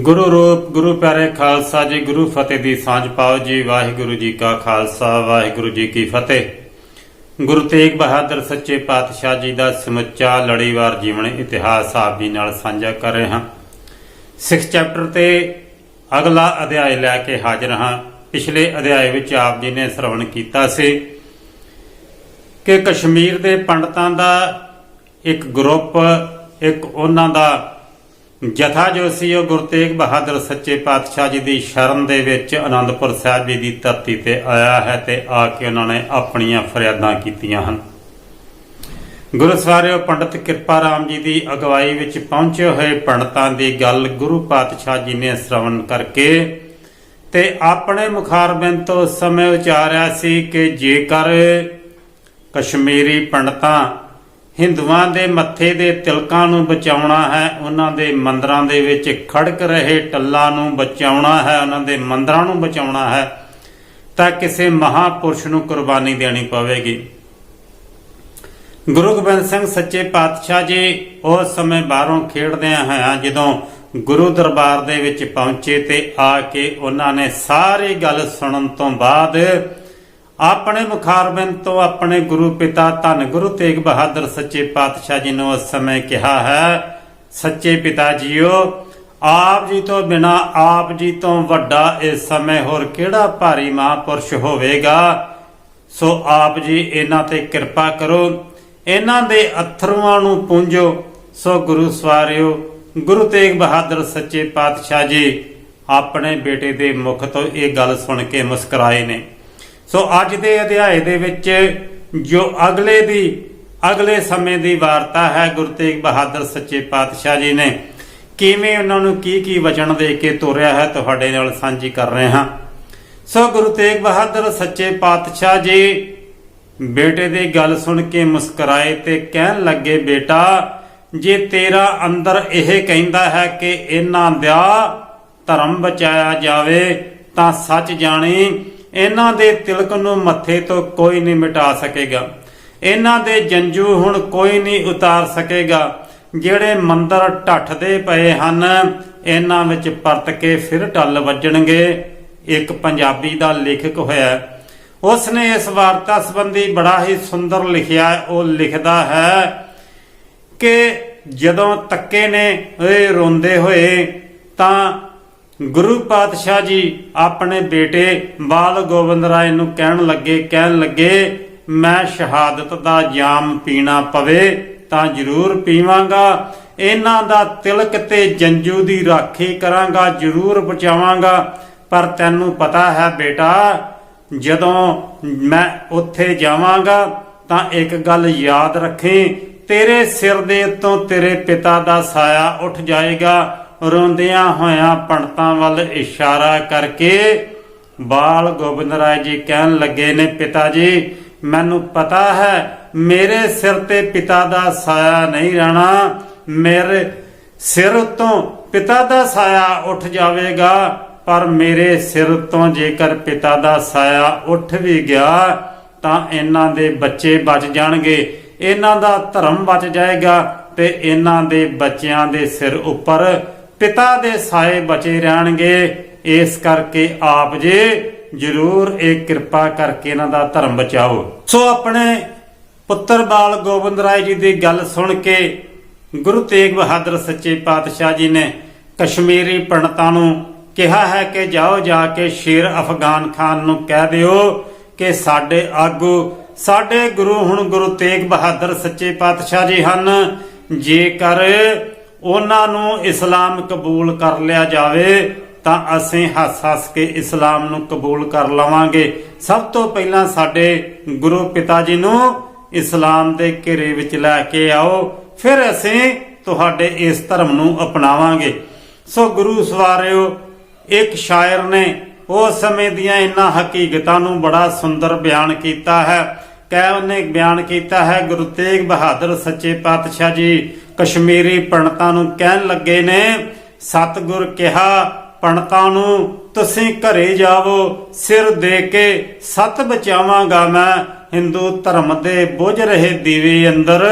ਗੁਰੂ ਰੂਪ, ਗੁਰੂ ਪਿਆਰੇ ਖਾਲਸਾ ਜੀ, ਗੁਰੂ ਫਤਿਹ ਦੀ ਸਾਂਝ ਪਾਓ ਜੀ। ਵਾਹਿਗੁਰੂ ਜੀ ਕਾ ਖਾਲਸਾ, ਵਾਹਿਗੁਰੂ ਜੀ ਕੀ ਫਤਿਹ। ਗੁਰੂ ਤੇਗ ਬਹਾਦਰ ਸੱਚੇ ਪਾਤਸ਼ਾਹ ਜੀ ਦਾ ਸਮੁੱਚਾ ਲੜੀਵਾਰ ਜੀਵਨ ਇਤਿਹਾਸ ਆਪ ਜੀ ਨਾਲ ਸਾਂਝਾ ਕਰ ਰਹੇ ਹਾਂ। ਸਿਕਸ ਚੈਪਟਰ ਤੇ ਅਗਲਾ ਅਧਿਆਇ ਲੈ ਕੇ ਹਾਜ਼ਰ ਹਾਂ। ਪਿਛਲੇ ਅਧਿਆਇ ਵਿੱਚ ਆਪ ਜੀ ਨੇ ਸ਼ਰਵਣ ਕੀਤਾ ਸੀ ਕਿ ਕਸ਼ਮੀਰ ਦੇ ਪੰਡਤਾਂ ਦਾ ਇੱਕ ਗਰੁੱਪ, ਇੱਕ ਉਹਨਾਂ ਦਾ ਜਥਾ ਜੋ ਉਹ ਗੁਰੂ ਬਹਾਦਰ ਸੱਚੇ ਪਾਤਸ਼ਾਹ ਜੀ ਦੀ ਸ਼ਰਨ ਦੇ ਵਿੱਚ ਆਨੰਦਪੁਰ ਸਾਹਿਬ ਜੀ ਦੀ ਧਰਤੀ ਤੇ ਆਇਆ ਹੈ ਤੇ ਆ ਕੇ ਉਹਨਾਂ ਨੇ ਆਪਣੀਆਂ ਫਰਿਆਦਾਂ ਕੀਤੀਆਂ ਹਨ। ਗੁਰੂ ਸਵਾਰਿਓ, ਪੰਡਤ ਕਿਰਪਾ ਰਾਮ ਜੀ ਦੀ ਅਗਵਾਈ ਵਿੱਚ ਪਹੁੰਚੇ ਹੋਏ ਪੰਡਤਾਂ ਦੀ ਗੱਲ ਗੁਰੂ ਪਾਤਸ਼ਾਹ ਜੀ ਨੇ ਸ਼ਰਵਣ ਕਰਕੇ ਤੇ ਆਪਣੇ ਮੁਖਾਰਬਿੰਦ ਤੋਂ ਉਸ ਸਮੇਂ ਉਚਾਰਿਆ ਸੀ ਕਿ ਜੇਕਰ ਕਸ਼ਮੀਰੀ ਪੰਡਤਾਂ ਹਿੰਦੂਆਂ ਦੇ ਮੱਥੇ ਦੇ ਤਿਲਕਾਂ ਨੂੰ ਬਚਾਉਣਾ ਹੈ, ਉਹਨਾਂ ਦੇ ਮੰਦਰਾਂ ਦੇ ਵਿੱਚ ਖੜਕ ਰਹੇ ਟੱਲਾਂ ਨੂੰ ਬਚਾਉਣਾ ਹੈ, ਉਹਨਾਂ ਦੇ ਮੰਦਰਾਂ ਨੂੰ ਬਚਾਉਣਾ ਹੈ, ਤਾਂ ਕਿਸੇ ਮਹਾਪੁਰਸ਼ ਨੂੰ ਕੁਰਬਾਨੀ ਦੇਣੀ ਪਵੇਗੀ। ਗੁਰੂ ਗੋਬਿੰਦ ਸਿੰਘ ਸੱਚੇ ਪਾਤਸ਼ਾਹ ਜੀ ਉਸ ਸਮੇਂ ਬਾਹਰੋਂ ਖੇਡਦਿਆਂ ਹੋਇਆਂ ਜਦੋਂ ਗੁਰੂ ਦਰਬਾਰ ਦੇ ਵਿੱਚ ਪਹੁੰਚੇ ਤੇ ਆ ਕੇ ਉਹਨਾਂ ਨੇ ਸਾਰੀ ਗੱਲ ਸੁਣਨ ਤੋਂ ਬਾਅਦ ਆਪਣੇ ਮੁਖਾਰਬਿੰਦ ਤੋਂ ਆਪਣੇ ਗੁਰੂ ਪਿਤਾ ਧੰਨ ਗੁਰੂ ਤੇਗ ਬਹਾਦਰ ਸੱਚੇ ਪਾਤਸ਼ਾਹ ਜੀ ਨੂੰ ਉਸ ਸਮੇਂ ਕਿਹਾ ਹੈ, ਸੱਚੇ ਪਿਤਾ ਜੀਓ, ਆਪ ਜੀ ਤੋਂ ਬਿਨਾ ਆਪ ਜੀ ਤੋਂ ਵੱਡਾ ਇਸ ਸਮੇਂ ਹੋਰ ਕਿਹੜਾ ਭਾਰੀ ਮਹਾਂਪੁਰਸ਼ ਹੋਵੇਗਾ? ਸੋ ਆਪ ਜੀ ਇਹਨਾਂ ਤੇ ਕਿਰਪਾ ਕਰੋ, ਇਹਨਾਂ ਦੇ ਅਥਰੂਆਂ ਨੂੰ ਪੂੰਝੋ ਸੋ ਗੁਰੂ ਸਵਾਰਿਓ, ਗੁਰੂ ਤੇਗ ਬਹਾਦਰ ਸੱਚੇ ਪਾਤਸ਼ਾਹ ਜੀ, ਆਪਣੇ ਬੇਟੇ ਦੇ ਮੁਖ ਤੋਂ ਇਹ ਗੱਲ ਸੁਣ ਕੇ ਮੁਸਕਰਾਏ ਨੇ। ਸੋ ਅੱਜ ਦੇ ਅਧਿਆਏ ਦੇ ਵਿੱਚ ਜੋ ਅਗਲੇ ਦੀ, ਅਗਲੇ ਸਮੇਂ ਦੀ ਵਾਰਤਾ ਹੈ, ਗੁਰੂ ਤੇਗ ਬਹਾਦਰ ਸੱਚੇ ਪਾਤਸ਼ਾਹ ਜੀ ਨੇ, ਕਿਵੇਂ ਉਹਨਾਂ ਨੂੰ ਕੀ ਕੀ ਵਚਨ ਦੇ ਕੇ ਤੋਰਿਆ ਹੈ, ਤੁਹਾਡੇ ਨਾਲ ਸਾਂਝੀ ਕਰ ਰਹੇ ਹਾਂ। ਸੋ ਗੁਰੂ ਤੇਗ ਬਹਾਦਰ ਸੱਚੇ ਪਾਤਸ਼ਾਹ ਜੀ, ਬੇਟੇ ਦੀ ਗੱਲ ਸੁਣ ਕੇ ਮੁਸਕਰਾਏ ਤੇ ਕਹਿਣ ਲੱਗੇ, ਬੇਟਾ, ਜੇ ਤੇਰਾ ਅੰਦਰ ਇਹ ਕਹਿੰਦਾ ਹੈ ਕਿ ਇਹਨਾਂ ਦਾ ਧਰਮ ਬਚਾਇਆ ਜਾਵੇ, ਤਾਂ ਸੱਚ ਜਾਣੀ ਇਹਨਾਂ ਦੇ ਤਿਲਕ ਨੂੰ ਮੱਥੇ ਤੋਂ ਕੋਈ ਨਹੀਂ ਮਿਟਾ ਸਕੇਗਾ। ਇਹਨਾਂ ਦੇ ਜੰਜੂ ਹੁਣ ਕੋਈ ਨਹੀਂ ਉਤਾਰ ਸਕੇਗਾ। ਜਿਹੜੇ ਮੰਦਰ ਢੱਠਦੇ ਪਏ ਹਨ, ਇਹਨਾਂ ਵਿੱਚ ਪਰਤ ਕੇ ਫਿਰ ਟੱਲ ਵੱਜਣਗੇ। ਇੱਕ ਪੰਜਾਬੀ ਦਾ ਲੇਖਕ ਹੋਇਆ। ਉਸ ਨੇ ਇਸ ਵਾਰਤਾ ਸੰਬੰਧੀ ਬੜਾ ਹੀ ਸੁੰਦਰ ਲਿਖਿਆ। ਹੈ। ਉਹ ਲਿਖਦਾ ਹੈ ਕਿ ਜਦੋਂ ਤੱਕੇ ਨੇ ਇਹ ਰੋਂਦੇ ਹੋਏ ਤਾਂ ਗੁਰੂ ਪਾਤਸ਼ਾਹ ਜੀ ਆਪਣੇ ਬੇਟੇ ਬਾਲ ਗੋਬਿੰਦ ਰਾਏ ਨੂੰ ਕਹਿਣ ਲੱਗੇ ਕਹਿਣ ਲੱਗੇ, ਮੈਂ ਸ਼ਹਾਦਤ ਦਾ ਜਾਮ ਪੀਣਾ ਪਵੇ ਤਾਂ ਜ਼ਰੂਰ ਪੀਵਾਂਗਾ। ਇਹਨਾਂ ਦਾ ਤਿਲਕ ਤੇ ਜੰਜੂ ਦੀ ਰਾਖੀ ਕਰਾਂਗਾ, ਜ਼ਰੂਰ ਬਚਾਵਾਂਗਾ ਪਰ ਤੈਨੂੰ ਪਤਾ ਹੈ ਬੇਟਾ, ਜਦੋਂ ਮੈਂ ਉੱਥੇ ਜਾਵਾਂਗਾ ਤਾਂ ਇੱਕ ਗੱਲ ਯਾਦ ਰੱਖੀ, ਤੇਰੇ ਸਿਰ ਦੇ ਉੱਤੋਂ ਤੇਰੇ ਪਿਤਾ ਦਾ ਸਾਇਆ ਉੱਠ ਜਾਏਗਾ। ਰੋਂਦਿਆਂ ਹੋਇਆਂ ਪੰਡਤਾਂ ਵੱਲ ਇਸ਼ਾਰਾ ਕਰਕੇ ਬਾਲ ਗੋਬਿੰਦ ਰਾਏ ਜੀ ਕਹਿਣ ਲੱਗੇ ਨੇ, ਪਿਤਾ ਜੀ, ਮੈਨੂੰ ਪਤਾ ਹੈ, ਮੇਰੇ ਸਿਰ ਤੇ ਪਿਤਾ ਦਾ ਸਾਇਆ ਨਹੀਂ ਰਹਿਣਾ। ਮੇਰੇ ਸਿਰ ਉੱਤੋਂ ਪਿਤਾ ਦਾ ਸਾਇਆ ਉੱਠ ਜਾਵੇਗਾ, ਪਰ ਮੇਰੇ ਸਿਰ ਤੋਂ ਜੇਕਰ ਪਿਤਾ ਦਾ ਸਾਇਆ ਉੱਠ ਵੀ ਗਿਆ, ਤਾਂ ਇਹਨਾਂ ਦੇ ਬੱਚੇ ਬਚ ਜਾਣਗੇ। ਇਹਨਾਂ ਦਾ ਧਰਮ ਬਚ ਜਾਏਗਾ ਤੇ ਇਹਨਾਂ ਦੇ ਬੱਚਿਆਂ ਦੇ ਸਿਰ ਉੱਪਰ ਪਿਤਾ ਦੇ ਸਾਏ ਬਚੇ ਰਹਿਣਗੇ, ਇਸ ਕਰਕੇ ਆਪ ਜੀ ਜਰੂਰ ਇਹ ਕਿਰਪਾ ਕਰਕੇ ਇਹਨਾਂ ਦਾ ਧਰਮ ਬਚਾਓ। ਸੋ ਆਪਣੇ ਪੁੱਤਰ ਬਾਲ ਗੋਬਿੰਦ ਰਾਏ ਜੀ ਦੀ ਗੱਲ ਸੁਣ ਕੇ ਗੁਰੂ ਤੇਗ ਬਹਾਦਰ ਸੱਚੇ ਪਾਤਸ਼ਾਹ ਜੀ ਨੇ ਕਸ਼ਮੀਰੀ ਪੰਡਤਾਂ ਨੂੰ ਕਿਹਾ ਹੈ ਕਿ ਜਾਓ ਜਾ ਕੇ ਸ਼ੇਰ ਅਫਗਾਨ ਖਾਨ ਨੂੰ ਕਹਿ ਦਿਓ ਕਿ ਸਾਡੇ ਆਗੂ, ਸਾਡੇ ਗੁਰੂ ਹੁਣ ਗੁਰੂ ਤੇਗ ਬਹਾਦਰ ਸੱਚੇ ਪਾਤਸ਼ਾਹ ਜੀ ਹਨ। ਜੇਕਰ ਉਹਨਾਂ ਨੂੰ ਇਸਲਾਮ ਕਬੂਲ ਕਰ ਲਿਆ ਜਾਵੇ, ਤਾਂ ਅਸੀਂ ਹੱਸ-ਹੱਸ ਕੇ ਇਸਲਾਮ ਨੂੰ ਕਬੂਲ ਕਰ ਲਵਾਂਗੇ। ਸਭ ਤੋਂ ਪਹਿਲਾਂ ਸਾਡੇ ਗੁਰੂ ਪਿਤਾ ਜੀ ਨੂੰ ਇਸਲਾਮ ਦੇ ਘੇਰੇ ਵਿੱਚ ਲੈ ਕੇ ਆਓ, ਫਿਰ ਅਸੀਂ ਤੁਹਾਡੇ ਇਸ ਧਰਮ ਨੂੰ ਅਪਣਾਵਾਂਗੇ। ਸੋ ਗੁਰੂ ਸਵਾਰਿਓ, ਇੱਕ ਸ਼ਾਇਰ ਨੇ ਉਸ ਸਮੇਂ ਦੀਆਂ ਇਨ੍ਹਾਂ ਹਕੀਕਤਾਂ ਨੂੰ ਬੜਾ ਸੁੰਦਰ ਬਿਆਨ ਕੀਤਾ ਹੈ। ਕਹਿ ਉਹਨੇ ਬਿਆਨ ਕੀਤਾ ਹੈ, ਗੁਰੂ ਤੇਗ ਬਹਾਦਰ ਸੱਚੇ ਪਾਤਸ਼ਾਹ ਜੀ ਕਸ਼ਮੀਰੀ ਪੰਡਤਾਂ ਨੂੰ ਕਹਿਣ ਲੱਗੇ ਨੇ, ਸਤਿਗੁਰ ਕਿਹਾ ਪੰਡਤਾਂ ਨੂੰ ਤੁਸੀਂ ਘਰੇ ਜਾਵੋ, ਸਿਰ ਦੇ ਕੇ ਸਤ ਬਚਾਵਾਂਗਾ ਮੈਂ। ਹਿੰਦੂ ਧਰਮ ਦੇ ਬੁਝ ਰਹੇ ਦੀਵੇ ਅੰਦਰ,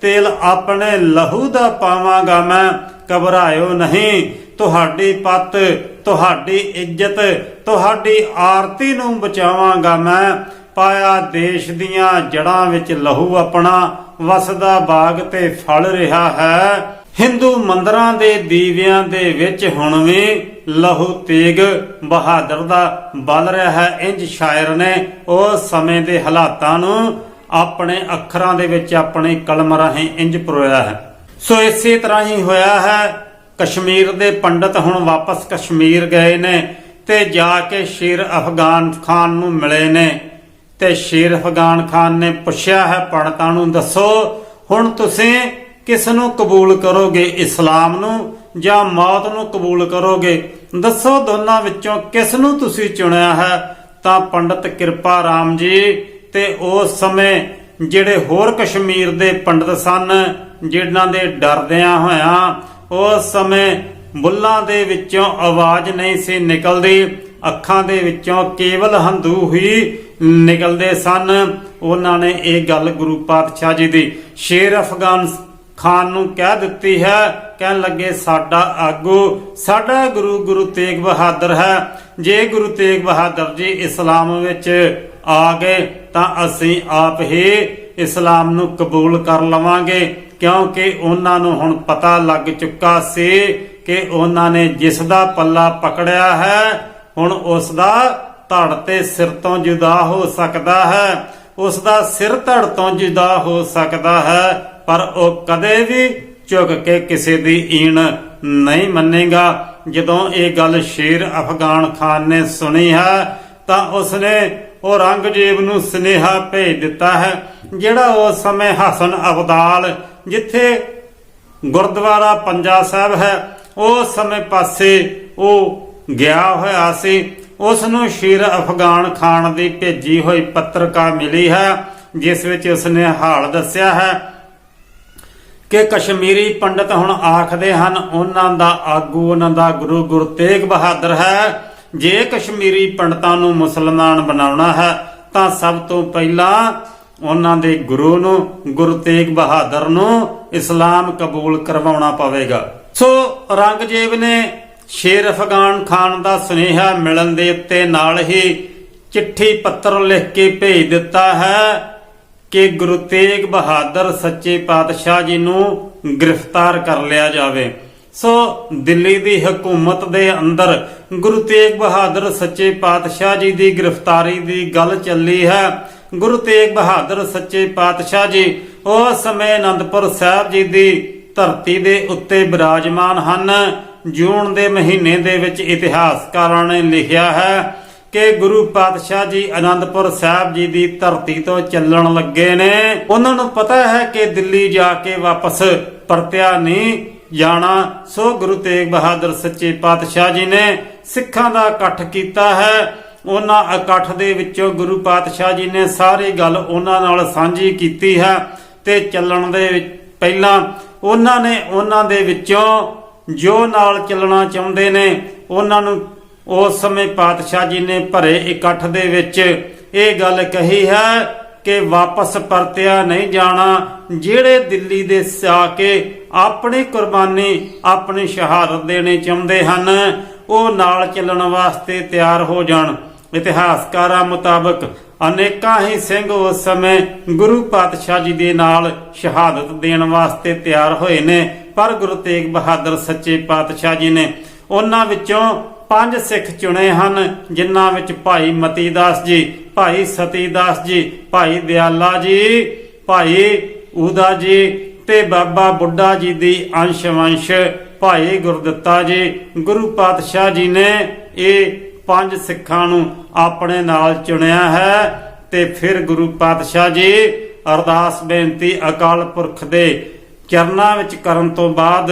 ਤੇਲ ਆਪਣੇ ਲਹੂ ਦਾ ਪਾਵਾਂਗਾ ਮੈਂ। ਘਬਰਾਇਓ ਨਹੀਂ, ਤੁਹਾਡੀ ਪਤ, ਤੁਹਾਡੀ ਇੱਜ਼ਤ, ਤੁਹਾਡੀ ਆਰਤੀ ਨੂੰ ਬਚਾਵਾਂਗਾ ਮੈਂ। ਪਾਇਆ ਦੇਸ਼ ਦੀਆਂ ਜੜਾਂ ਵਿੱਚ ਲਹੂ ਆਪਣਾ ਵਸਦਾ ਬਾਗ ਤੇ ਫਲ ਰਿਹਾ ਹੈ। ਹਿੰਦੂ ਮੰਦਰਾਂ ਦੇ ਦੀਵਿਆਂ ਦੇ ਵਿੱਚ ਹੁਣ ਵੀ ਲਹੂ ਤੇਗ ਬਹਾਦਰ ਦਾ ਬਲ ਰਿਹਾ ਹੈ। ਇੰਜ ਸ਼ਾਇਰ ਨੇ ਉਸ ਸਮੇਂ ਦੇ ਹਾਲਾਤਾਂ ਨੂੰ ਆਪਣੇ ਅੱਖਰਾਂ ਦੇ ਵਿੱਚ ਆਪਣੇ ਕਲਮ ਰਾਹੀਂ ਇੰਜ ਪਰੋਇਆ ਹੈ। ਸੋ ਇਸੇ ਤਰ੍ਹਾਂ ਹੀ ਹੋਇਆ ਹੈ। ਕਸ਼ਮੀਰ ਦੇ ਪੰਡਤ ਹੁਣ ਵਾਪਸ ਕਸ਼ਮੀਰ ਗਏ ਨੇ ਤੇ ਜਾ ਕੇ ਸ਼ੇਰ ਅਫਗਾਨ ਖਾਨ ਨੂੰ ਮਿਲੇ ਨੇ। ਤੇ ਸ਼ੇਰ ਅਫਗਾਨ ਖਾਨ ਨੇ ਪੁੱਛਿਆ ਹੈ ਪੰਡਤਾਂ ਨੂੰ ਦੱਸੋ, ਹੁਣ ਤੁਸੀਂ ਕਿਸ ਨੂੰ ਕਬੂਲ ਕਰੋਗੇ, ਇਸਲਾਮ ਨੂੰ ਜਾਂ ਮੌਤ ਨੂੰ ਕਬੂਲ ਕਰੋਗੇ? ਦੱਸੋ ਦੋਨਾਂ ਵਿੱਚੋਂ ਕਿਸ ਨੂੰ ਤੁਸੀਂ ਚੁਣਿਆ ਹੈ? ਤਾਂ ਪੰਡਤ ਕਿਰਪਾ ਰਾਮ ਜੀ ਤੇ ਉਸ ਸਮੇਂ ਜਿਹੜੇ ਹੋਰ ਕਸ਼ਮੀਰ ਦੇ ਪੰਡਤ ਸਨ, ਜਿਨ੍ਹਾਂ ਦੇ ਡਰਦਿਆਂ ਹੋਇਆਂ ਉਸ ਸਮੇਂ ਬੁੱਲਾਂ ਦੇ ਵਿੱਚੋਂ ਆਵਾਜ਼ ਨਹੀਂ ਸੀ ਨਿਕਲਦੀ, ਅੱਖਾਂ ਦੇ ਵਿੱਚੋਂ ਕੇਵਲ ਹੰਦੂ ਹੀ ਨਿਕਲਦੇ ਸਨ। ਉਹਨਾਂ ਨੇ ਇਹ ਗੱਲ ਗੁਰੂ ਪਾਤਸ਼ਾਹ ਜੀ ਦੀ। ਸ਼ੇਰ ਅਫਗਾਨ ਖਾਨ ਨੂੰ ਕਹਿ ਦਿੱਤੀ ਹੈ, ਕਹਿਣ ਲੱਗੇ, ਸਾਡਾ ਆਗੂ, ਸਾਡਾ ਗੁਰੂ ਗੁਰੂ ਤੇਗ ਬਹਾਦਰ ਹੈ। ਜੇ ਗੁਰੂ ਤੇਗ ਬਹਾਦਰ ਜੀ ਇਸਲਾਮ ਵਿੱਚ ਆ ਗਏ, ਤਾਂ ਅਸੀਂ ਆਪ ਹੀ ਇਸਲਾਮ ਨੂੰ ਕਬੂਲ ਕਰ ਲਵਾਂਗੇ। ਕਿਉਂਕਿ ਉਹਨਾਂ ਨੂੰ ਹੁਣ ਪਤਾ ਲੱਗ ਚੁੱਕਾ ਸੀ ਕਿ ਉਹਨਾਂ ਨੇ ਜਿਸ ਦਾ ਪੱਲਾ ਪਕੜਿਆ ਹੈ, ਹੁਣ ਉਸ ਦਾ ਧੜ ਤੇ ਸਿਰ ਤੋਂ ਜੁਦਾ ਹੋ ਸਕਦਾ ਹੈ। ਉਸ ਦਾ ਸਿਰ ਧੜ ਤੋਂ ਜੁਦਾ ਹੋ ਸਕਦਾ ਹੈ, ਪਰ ਉਹ ਕਦੇ ਵੀ ਝੁਕ ਕੇ ਕਿਸੇ ਦੀ ਈਣ ਨਹੀਂ ਮੰਨੇਗਾ। ਜਦੋਂ ਇਹ ਗੱਲ ਸ਼ੇਰ ਅਫਗਾਨ ਖਾਨ ਨੇ ਸੁਣੀ ਹੈ, ਤਾਂ ਉਸਨੇ ਔਰੰਗਜ਼ੇਬ ਨੂੰ ਸੁਨੇਹਾ ਭੇਜ ਦਿੱਤਾ ਹੈ, ਜਿਹੜਾ ਉਸ ਸਮੇਂ ਹਸਨ ਅਬਦਾਲ, ਜਿੱਥੇ ਗੁਰਦੁਆਰਾ ਪੰਜਾ ਸਾਹਿਬ ਹੈ ਉਸ ਸਮੇਂ ਪਾਸੇ ਉਹ ਗਿਆ ਹੋਇਆ ਸੀ। ਉਸ ਨੂੰ ਸ਼ੇਰ ਅਫਗਾਨ ਖਾਨ ਦੀ ਭੇਜੀ ਹੋਈ ਪੱਤਰਕਾ ਮਿਲੀ ਹੈ, ਜਿਸ ਵਿੱਚ ਉਸਨੇ ਹਾਲ ਦੱਸਿਆ ਹੈ ਕਿ ਕਸ਼ਮੀਰੀ ਪੰਡਤ ਹੁਣ ਆਖਦੇ ਹਨ, ਉਹਨਾਂ ਦਾ ਆਗੂ, ਉਹਨਾਂ ਦਾ ਗੁਰੂ ਗੁਰੂ ਤੇਗ ਬਹਾਦਰ ਹੈ। ਜੇ ਕਸ਼ਮੀਰੀ ਪੰਡਤਾਂ ਨੂੰ ਮੁਸਲਮਾਨ ਬਣਾਉਣਾ ਹੈ, ਤਾਂ ਸਭ ਤੋਂ ਪਹਿਲਾਂ ਉਹਨਾਂ ਦੇ ਗੁਰੂ ਨੂੰ, ਗੁਰੂ ਤੇਗ ਬਹਾਦਰ ਨੂੰ ਇਸਲਾਮ ਕਬੂਲ ਕਰਵਾਉਣਾ ਪਵੇਗਾ। ਸੋ ਰੰਗਜੀਬ ਨੇ ਸ਼ੇਰ ਅਫਗਾਨ ਖਾਨ ਦਾ ਸੁਨੇਹਾ ਮਿਲਣ ਦੇ ਉੱਤੇ ਨਾਲ ਹੀ ਚਿੱਠੀ ਪੱਤਰ ਲਿਖ ਕੇ ਭੇਜ ਦਿੱਤਾ ਹੈ ਕਿ ਗੁਰੂ ਤੇਗ ਬਹਾਦਰ ਸੱਚੇ ਪਾਤਸ਼ਾਹ ਜੀ ਨੂੰ ਗ੍ਰਿਫਤਾਰ ਕਰ ਲਿਆ ਜਾਵੇ। ਸੋ ਦਿੱਲੀ ਦੀ ਹਕੂਮਤ ਦੇ ਅੰਦਰ ਗੁਰੂ ਤੇਗ ਬਹਾਦਰ ਸੱਚੇ ਪਾਤਸ਼ਾਹ ਜੀ ਦੀ ਗ੍ਰਿਫਤਾਰੀ ਦੀ ਗੱਲ ਚੱਲੀ ਹੈ। ਗੁਰੂ ਤੇਗ ਬਹਾਦਰ ਸੱਚੇ ਪਾਤਸ਼ਾਹ ਜੀ ਉਸ ਸਮੇਂ ਅਨੰਦਪੁਰ ਸਾਹਿਬ ਜੀ ਦੀ ਧਰਤੀ ਦੇ ਉੱਤੇ ਬਿਰਾਜਮਾਨ ਹਨ। ਜੂਨ ਦੇ ਮਹੀਨੇ ਦੇ ਵਿੱਚ ਇਤਿਹਾਸਕਾਰਾਂ ਨੇ ਲਿਖਿਆ ਹੈ ਕਿ ਗੁਰੂ ਪਾਤਸ਼ਾਹ ਜੀ ਆਨੰਦਪੁਰ ਸਾਹਿਬ ਜੀ ਦੀ ਧਰਤੀ ਤੋਂ ਚੱਲਣ ਲੱਗੇ ਨੇ। ਉਹਨਾਂ ਨੂੰ ਪਤਾ ਹੈ ਕਿ ਦਿੱਲੀ ਜਾ ਕੇ ਵਾਪਸ ਪਰਤਿਆ ਨਹੀਂ ਜਾਣਾ। ਸੋ ਗੁਰੂ ਤੇਗ ਬਹਾਦਰ ਸੱਚੇ ਪਾਤਸ਼ਾਹ ਜੀ ਨੇ ਸਿੱਖਾਂ ਦਾ ਇਕੱਠ ਕੀਤਾ ਹੈ। ਉਹਨਾਂ ਇਕੱਠ ਦੇ ਵਿੱਚੋਂ ਗੁਰੂ ਪਾਤਸ਼ਾਹ ਜੀ ਨੇ ਸਾਰੀ ਗੱਲ ਉਹਨਾਂ ਨਾਲ ਸਾਂਝੀ ਕੀਤੀ ਹੈ ਤੇ ਚੱਲਣ ਦੇ ਪਹਿਲਾਂ ਉਹਨਾਂ ਨੇ ਉਹਨਾਂ ਦੇ ਵਿੱਚੋਂ ਜੋ ਨਾਲ ਚੱਲਣਾ ਚਾਹੁੰਦੇ ਨੇ, ਉਹਨਾਂ ਨੂੰ ਉਸ ਸਮੇਂ ਪਾਤਸ਼ਾਹ ਜੀ ਨੇ ਭਰੇ ਇਕੱਠ ਦੇ ਵਿੱਚ ਇਹ ਗੱਲ ਕਹੀ ਹੈ ਕਿ ਵਾਪਸ ਪਰਤਿਆ ਨਹੀਂ ਜਾਣਾ, ਜਿਹੜੇ ਦਿੱਲੀ ਦੇ ਆ ਕੇ ਆਪਣੀ ਕੁਰਬਾਨੀ, ਆਪਣੀ ਸ਼ਹਾਦਤ ਦੇਣੀ ਚਾਹੁੰਦੇ ਹਨ, ਉਹ ਨਾਲ ਚੱਲਣ ਵਾਸਤੇ ਤਿਆਰ ਹੋ ਜਾਣ। ਇਤਿਹਾਸਕਾਰਾਂ ਮੁਤਾਬਕ ਅਨੇਕਾਂ ਹੀ ਸਿੰਘ ਉਸ ਸਮੇਂ ਗੁਰੂ ਪਾਤਸ਼ਾਹ ਜੀ ਦੇ ਨਾਲ ਸ਼ਹਾਦਤ ਦੇਣ ਵਾਸਤੇ ਤਿਆਰ ਹੋਏ ਨੇ। ਪਰ ਗੁਰੂ ਤੇਗ ਬਹਾਦਰ ਸੱਚੇ ਪਾਤਸ਼ਾਹ ਜੀ ਨੇ ਉਹਨਾਂ ਵਿੱਚੋਂ ਪੰਜ ਸਿੱਖ ਚੁਣੇ ਹਨ, ਜਿਨ੍ਹਾਂ ਵਿੱਚ ਭਾਈ ਮਤੀਦਾਸ ਜੀ, ਭਾਈ ਸਤੀਦਾਸ ਜੀ, ਭਾਈ ਦਿਆਲਾ ਜੀ, ਭਾਈ ਊਦਾ ਜੀ ਤੇ ਬਾਬਾ ਬੁੱਢਾ ਜੀ ਦੀ ਅੰਸ਼ ਵੰਸ਼ ਭਾਈ ਗੁਰਦਿੱਤਾ ਜੀ। ਗੁਰੂ ਪਾਤਸ਼ਾਹ ਜੀ ਨੇ ਇਹ ਪੰਜ ਸਿੱਖਾਂ ਨੂੰ ਆਪਣੇ ਨਾਲ ਚੁਣਿਆ ਹੈ ਤੇ ਫਿਰ ਗੁਰੂ ਪਾਤਸ਼ਾਹ ਜੀ ਅਰਦਾਸ ਬੇਨਤੀ ਅਕਾਲ ਪੁਰਖ ਦੇ ਚਰਨਾਂ ਵਿੱਚ ਕਰਨ ਤੋਂ ਬਾਅਦ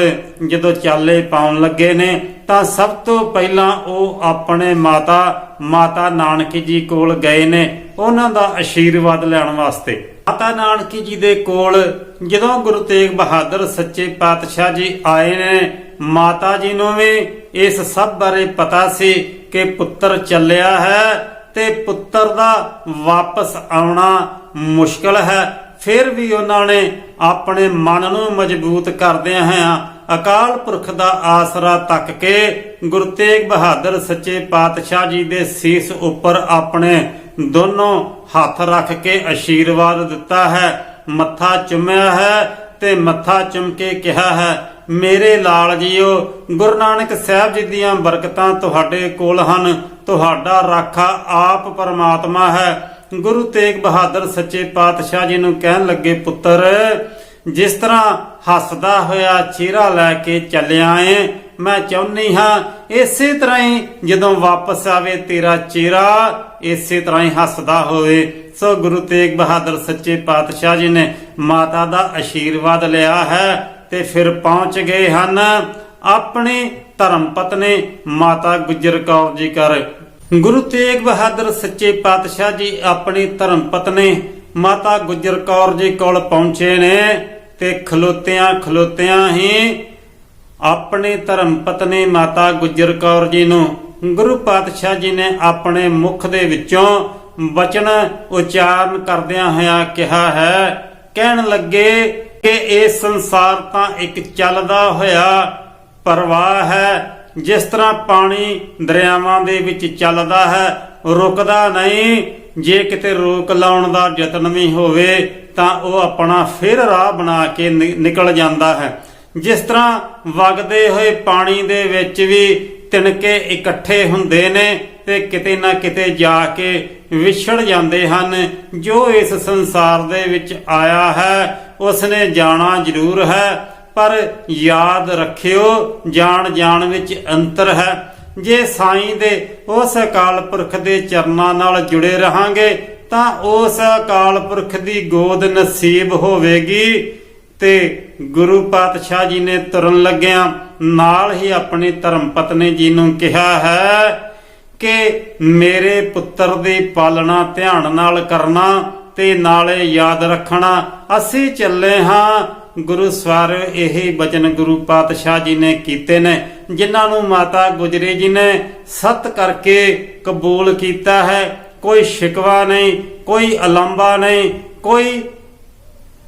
ਜਦੋਂ ਚਾਲੇ ਪਾਉਣ ਲੱਗੇ ਨੇ, ਤਾਂ ਸਭ ਤੋਂ ਪਹਿਲਾਂ ਉਹ ਆਪਣੇ ਮਾਤਾ ਮਾਤਾ ਨਾਨਕੀ ਜੀ ਕੋਲ ਗਏ ਨੇ, ਉਹਨਾਂ ਦਾ ਆਸ਼ੀਰਵਾਦ ਲੈਣ ਵਾਸਤੇ। ਮਾਤਾ ਨਾਨਕੀ ਜੀ ਦੇ ਕੋਲ ਜਦੋਂ ਗੁਰੂ ਤੇਗ ਬਹਾਦਰ ਸੱਚੇ ਪਾਤਸ਼ਾਹ ਜੀ ਆਏ ਨੇ, ਮਾਤਾ ਜੀ ਨੂੰ ਵੀ ਇਸ ਸਭ ਬਾਰੇ ਪਤਾ ਸੀ ਕਿ ਪੁੱਤਰ ਚੱਲਿਆ ਹੈ ਤੇ ਪੁੱਤਰ ਦਾ ਵਾਪਸ ਆਉਣਾ ਮੁਸ਼ਕਲ ਹੈ। ਫਿਰ ਵੀ ਉਹਨਾਂ ਨੇ ਆਪਣੇ ਮਨ ਨੂੰ ਮਜ਼ਬੂਤ ਕਰਦੇ ਹੋਇਆਂ ਅਕਾਲ ਪੁਰਖ ਦਾ ਆਸਰਾ ਤੱਕ ਕੇ ਗੁਰੂ ਤੇਗ ਬਹਾਦਰ ਸੱਚੇ ਪਾਤਸ਼ਾਹ ਜੀ ਦੇ ਸੀਸ ਉੱਪਰ ਆਪਣੇ ਦੋਨੋਂ ਹੱਥ ਰੱਖ ਕੇ ਅਸ਼ੀਰਵਾਦ ਦਿੱਤਾ ਹੈ। ਮੱਥਾ ਚੁੰਮਿਆ ਹੈ ਤੇ ਮੱਥਾ ਚੁੰਮ ਕੇ ਕਿਹਾ ਹੈ, ਮੇਰੇ ਲਾਲ ਜੀਓ, ਗੁਰੂ ਨਾਨਕ ਸਾਹਿਬ ਜੀ ਦੀਆਂ ਬਰਕਤਾਂ ਤੁਹਾਡੇ ਕੋਲ ਹਨ। ਤੁਹਾਡਾ ਰਾਖਾ ਆਪ ਪਰਮਾਤਮਾ ਹੈ। ਗੁਰੂ ਤੇਗ ਬਹਾਦਰ ਸੱਚੇ ਪਾਤਸ਼ਾਹ ਜੀ ਨੂੰ ਕਹਿਣ ਲੱਗੇ, ਪੁੱਤਰ, ਜਿਸ ਤਰ੍ਹਾਂ ਹੱਸਦਾ ਹੋਇਆ ਚਿਹਰਾ ਲੈ ਕੇ ਚੱਲਿਆ ਏ, ਮੈਂ ਚਾਹੁੰਨੀ ਹਾਂ ਇਸੇ ਤਰ੍ਹਾਂ ਹੀ ਜਦੋਂ ਵਾਪਸ ਆਵੇ ਤੇਰਾ ਚਿਹਰਾ, ਇਸੇ ਤਰ੍ਹਾਂ ਹੀ ਹੱਸਦਾ ਹੋਵੇ। ਸੋ ਗੁਰੂ ਤੇਗ ਬਹਾਦਰ ਸੱਚੇ ਪਾਤਸ਼ਾਹ ਜੀ ਨੇ ਮਾਤਾ ਦਾ ਆਸ਼ੀਰਵਾਦ ਲਿਆ ਹੈ ਤੇ ਫਿਰ ਪਹੁੰਚ ਗਏ ਹਨ। ਆਪਣੀ ਧਰਮ ਪਤਨੀ ਮਾਤਾ ਗੁਜਰ ਕੌਰ ਜੀ ਕਰ ਗੁਰੂ ਤੇਗ ਬਹਾਦਰ ਸੱਚੇ ਪਾਤਸ਼ਾਹ ਜੀ ਆਪਣੀ ਧਰਮ ਪਤਨੀ ਮਾਤਾ ਗੁਜਰ ਕੌਰ ਜੀ ਕੋਲ ਪਹੁੰਚੇ ਨੇ ਤੇ ਖਲੋਤਿਆਂ ਖਲੋਤਿਆਂ ਹੀ ਆਪਣੀ ਧਰਮ ਪਤਨੀ ਮਾਤਾ ਗੁਜਰ ਕੌਰ ਜੀ ਨੂੰ ਗੁਰੂ ਪਾਤਸ਼ਾਹ ਜੀ ਨੇ ਆਪਣੇ ਮੁਖ ਦੇ ਵਿੱਚੋਂ ਵਚਨ ਉਚਾਰਨ ਕਰਦਿਆਂ ਹੋਇਆਂ ਕਿਹਾ ਹੈ। ਕਹਿਣ ਲੱਗੇ ਕਿ ਇਹ ਸੰਸਾਰ ਤਾਂ ਇੱਕ ਚੱਲਦਾ ਹੋਇਆ ਪਰਵਾਹ ਹੈ। ਜਿਸ ਤਰ੍ਹਾਂ ਪਾਣੀ ਦਰਿਆਵਾਂ ਦੇ ਵਿੱਚ ਚੱਲਦਾ ਹੈ, ਰੁਕਦਾ ਨਹੀਂ। ਜੇ ਕਿਤੇ ਰੋਕ ਲਾਉਣ ਦਾ ਯਤਨ ਵੀ ਹੋਵੇ, ਤਾਂ ਉਹ ਆਪਣਾ ਫਿਰ ਰਾਹ ਬਣਾ ਕੇ ਨਿਕਲ ਜਾਂਦਾ ਹੈ। ਜਿਸ ਤਰ੍ਹਾਂ ਵਗਦੇ ਹੋਏ ਪਾਣੀ ਦੇ ਵਿੱਚ ਵੀ ਤਿਣਕੇ ਇਕੱਠੇ ਹੁੰਦੇ ਨੇ, ਤੇ ਕਿਤੇ ਨਾ ਕਿਤੇ ਜਾ ਕੇ ਵਿਛੜ ਜਾਂਦੇ ਹਨ। ਜੋ ਇਸ ਸੰਸਾਰ ਦੇ ਵਿੱਚ ਆਇਆ ਹੈ, ਉਸਨੇ ਜਾਣਾ ਜ਼ਰੂਰ ਹੈ। ਪਰ ਯਾਦ ਰੱਖਿਓ ਜਾਣ ਜਾਣ ਵਿੱਚ ਅੰਤਰ ਹੈ। ਜੇ ਸਾਈਂ ਦੇ ਉਸ ਅਕਾਲ ਪੁਰਖ ਦੇ ਚਰਨਾਂ ਨਾਲ ਜੁੜੇ ਰਹਾਂਗੇ, ਤਾਂ ਉਸ ਅਕਾਲ ਪੁਰਖ ਦੀ ਗੋਦ ਨਸੀਬ ਹੋਵੇਗੀ। ਤੇ ਗੁਰੂ ਪਾਤਸ਼ਾਹ ਜੀ ਨੇ ਤੁਰਨ ਲੱਗਿਆਂ, ਨਾਲ ਹੀ ਆਪਣੀ ਧਰਮ ਪਤਨੀ ਜੀ ਨੂੰ ਕਿਹਾ ਹੈ ਕਿ ਮੇਰੇ ਪੁੱਤਰ ਦੀ ਪਾਲਣਾ ਧਿਆਨ ਨਾਲ ਕਰਨਾ ਤੇ ਨਾਲੇ ਯਾਦ ਰੱਖਣਾ। ਅਸੀਂ ਚੱਲੇ ਹਾਂ ਗੁਰੂ ਸਵਾਰ ਇਹ ਬਚਨ ਗੁਰੂ ਪਾਤਸ਼ਾਹ ਜੀ ਨੇ ਕੀਤੇ ਨੇ, ਜਿਨ੍ਹਾਂ ਨੂੰ ਮਾਤਾ ਗੁਜਰੇ ਜੀ ਨੇ ਸਤ ਕਰਕੇ ਕਬੂਲ ਕੀਤਾ ਹੈ। ਕੋਈ ਸ਼ਿਕਵਾ ਨਹੀਂ, ਕੋਈ ਅਲੰਬਾ ਨਹੀਂ, ਕੋਈ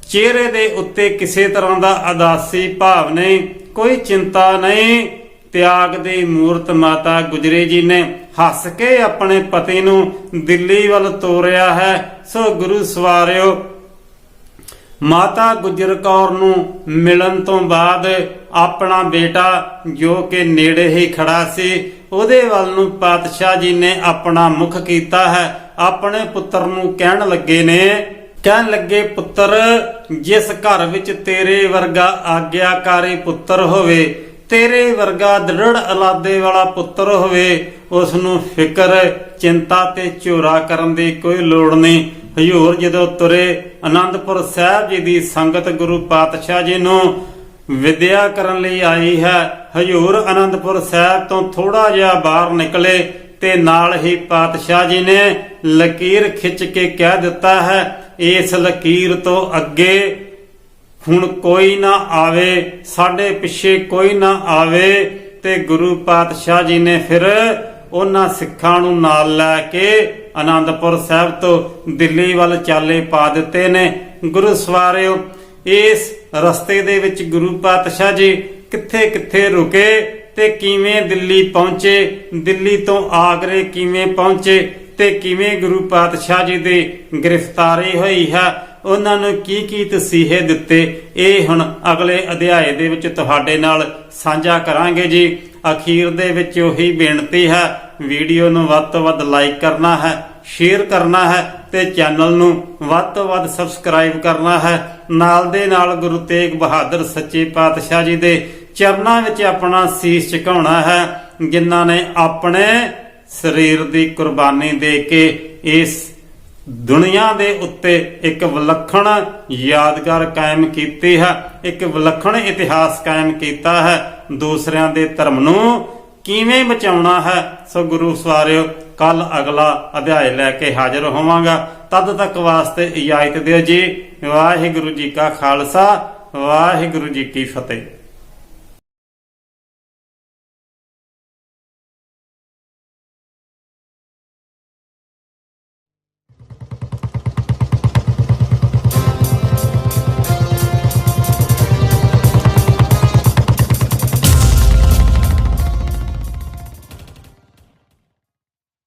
ਚਿਹਰੇ ਦੇ ਉੱਤੇ ਕਿਸੇ ਤਰ੍ਹਾਂ ਦਾ ਅਦਾਸੀ ਭਾਵ ਨਹੀਂ, ਕੋਈ ਚਿੰਤਾ ਨਹੀਂ। ਤਿਆਗ ਦੀ ਮੂਰਤ ਮਾਤਾ ਗੁਜਰੇ ਜੀ ਨੇ ਹੱਸ ਕੇ ਆਪਣੇ ਪਤੀ ਨੂੰ ਦਿੱਲੀ ਵੱਲ ਤੋਰਿਆ ਹੈ। ਸੋ ਗੁਰੂ ਸਵਾਰਿਓ ਮਾਤਾ ਗੁਜਰ ਕੌਰ ਨੂੰ ਮਿਲਣ ਤੋਂ ਬਾਅਦ ਆਪਣਾ ਬੇਟਾ ਜੋ ਕਿ ਨੇੜੇ ਹੀ ਖੜਾ ਸੀ, ਉਹਦੇ ਵੱਲ ਨੂੰ ਪਾਤਸ਼ਾਹ ਜੀ ਨੇ ਆਪਣਾ ਮੁਖ ਕੀਤਾ ਹੈ। ਆਪਣੇ ਪੁੱਤਰ ਨੂੰ ਕਹਿਣ ਲੱਗੇ ਨੇ, ਕਹਿਣ ਲੱਗੇ, ਪੁੱਤਰ, ਜਿਸ ਘਰ ਵਿੱਚ ਤੇਰੇ ਵਰਗਾ ਆਗਿਆਕਾਰੀ ਪੁੱਤਰ ਹੋਵੇ ਤੇਰੇ ਵਰਗਾ ਦ੍ਰਿੜ ਇਲਾਦੇ ਵਾਲਾ ਪੁੱਤਰ ਹੋਵੇ ਉਸ ਨੂੰ ਫਿਕਰ, ਚਿੰਤਾ ਤੇ ਝੋਰਾ ਕਰਨ ਦੀ ਕੋਈ ਲੋੜ ਨਹੀਂ। ਹਜ਼ੂਰ ਜਦੋਂ ਤੁਰੇ ਆਨੰਦਪੁਰ ਸਾਹਿਬ ਜੀ ਦੀ ਸੰਗਤ ਗੁਰੂ ਪਾਤਸ਼ਾਹ ਜੀ ਨੂੰ ਵਿਦਿਆ ਕਰਨ ਲਈ ਆਈ ਹੈ। ਹਜ਼ੂਰ ਆਨੰਦਪੁਰ ਸਾਹਿਬ ਤੋਂ ਥੋੜਾ ਜਿਹਾ ਬਾਹਰ ਨਿਕਲੇ ਤੇ ਨਾਲ ਹੀ ਪਾਤਸ਼ਾਹ ਜੀ ਨੇ ਲਕੀਰ ਖਿੱਚ ਕੇ ਕਹਿ ਦਿੱਤਾ ਹੈ, ਇਸ ਲਕੀਰ ਤੋਂ ਅੱਗੇ ਹੁਣ ਕੋਈ ਨਾ ਆਵੇ, ਸਾਡੇ ਪਿੱਛੇ ਕੋਈ ਨਾ ਆਵੇ, ਤੇ ਗੁਰੂ ਪਾਤਸ਼ਾਹ ਜੀ ਨੇ ਫਿਰ ਉਹਨਾਂ ਸਿੱਖਾਂ ਨੂੰ ਨਾਲ ਲੈ ਕੇ ਆਨੰਦਪੁਰ ਸਾਹਿਬ ਤੋਂ ਦਿੱਲੀ ਵੱਲ ਚਾਲੇ ਪਾ ਦਿੱਤੇ ਨੇ। ਗੁਰੂ ਸਵਾਰਿਓ, ਇਸ ਰਸਤੇ ਦੇ ਵਿੱਚ ਗੁਰੂ ਪਾਤਸ਼ਾਹ ਜੀ ਕਿੱਥੇ ਕਿੱਥੇ ਰੁਕੇ ਤੇ ਕਿਵੇਂ ਦਿੱਲੀ ਪਹੁੰਚੇ, ਦਿੱਲੀ ਤੋਂ ਆਗਰੇ ਕਿਵੇਂ ਪਹੁੰਚੇ ਤੇ ਕਿਵੇਂ ਗੁਰੂ ਪਾਤਸ਼ਾਹ ਜੀ ਦੀ ਗ੍ਰਿਫਤਾਰੀ ਹੋਈ ਹੈ ਉਹਨਾਂ ਨੂੰ ਕੀ ਕੀ ਤਸੀਹੇ ਦਿੱਤੇ, ਇਹ ਹੁਣ ਅਗਲੇ ਅਧਿਆਏ ਦੇ ਵਿੱਚ ਤੁਹਾਡੇ ਨਾਲ ਸਾਂਝਾ ਕਰਾਂਗੇ ਜੀ। ਅਖੀਰ ਦੇ ਵਿੱਚ ਉਹੀ ਬੇਨਤੀ ਹੈ, ਵੀਡੀਓ ਨੂੰ ਵੱਧ ਤੋਂ ਵੱਧ ਲਾਈਕ ਕਰਨਾ ਹੈ, ਸ਼ੇਅਰ ਕਰਨਾ ਹੈ ਤੇ ਚੈਨਲ ਨੂੰ ਵੱਧ ਤੋਂ ਵੱਧ ਸਬਸਕ੍ਰਾਈਬ ਕਰਨਾ ਹੈ। ਨਾਲ ਦੇ ਨਾਲ ਗੁਰੂ ਤੇਗ ਬਹਾਦਰ ਸੱਚੇ ਪਾਤਸ਼ਾਹ ਜੀ ਦੇ ਚਰਨਾਂ ਵਿੱਚ ਆਪਣਾ ਸੀਸ ਝੁਕਾਉਣਾ ਹੈ, ਜਿਨ੍ਹਾਂ ਨੇ ਆਪਣੇ ਸਰੀਰ ਦੀ ਕੁਰਬਾਨੀ ਦੇ ਕੇ ਇਸ ਦੁਨੀਆ ਦੇ ਉੱਤੇ ਇੱਕ ਵਿਲੱਖਣ ਯਾਦਗਾਰ ਕਾਇਮ ਕੀਤੀ ਹੈ, ਇੱਕ ਵਿਲੱਖਣ ਇਤਿਹਾਸ ਕਾਇਮ ਕੀਤਾ ਹੈ। ਦੂਸਰਿਆਂ ਦੇ ਧਰਮ ਨੂੰ ਕਿਵੇਂ ਬਚਾਉਣਾ ਹੈ, ਸੋ ਗੁਰੂ ਸਵਾਰਿਓ ਕੱਲ ਅਗਲਾ ਅਧਿਆਇ ਲੈ ਕੇ ਹਾਜ਼ਰ ਹੋਵਾਂਗਾ। ਤਦ ਤੱਕ ਵਾਸਤੇ ਇਜਾਜ਼ਤ ਦਿਓ ਜੀ। ਵਾਹਿਗੁਰੂ ਜੀ ਕਾ ਖਾਲਸਾ, ਵਾਹਿਗੁਰੂ ਜੀ ਕੀ ਫਤਿਹ।